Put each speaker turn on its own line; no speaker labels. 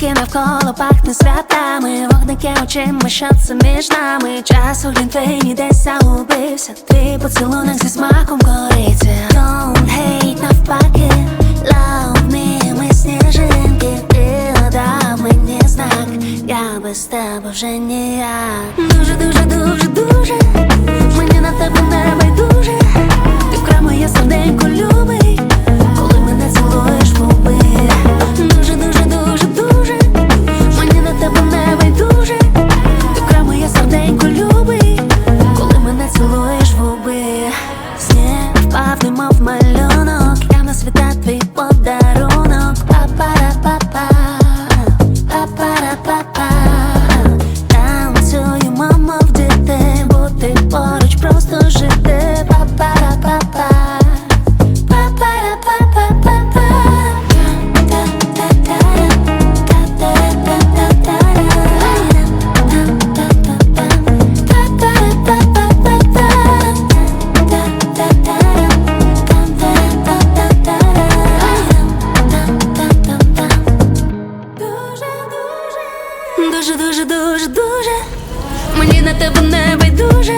Тільки навколо пахне святами, вогники очима, що це між нами. Час у лінтвині десь загубився. Ти поцілунок зі смаком кориці Don't hate навпаки, Love me, ми сніжинки Ти дав мені знак, я без тебе вже ніяк. Дуже, дуже, дуже, дуже. дымов малюнок Прямо на света твоего Дуже, дуже, дуже, дуже. Мені на тебе не байдуже.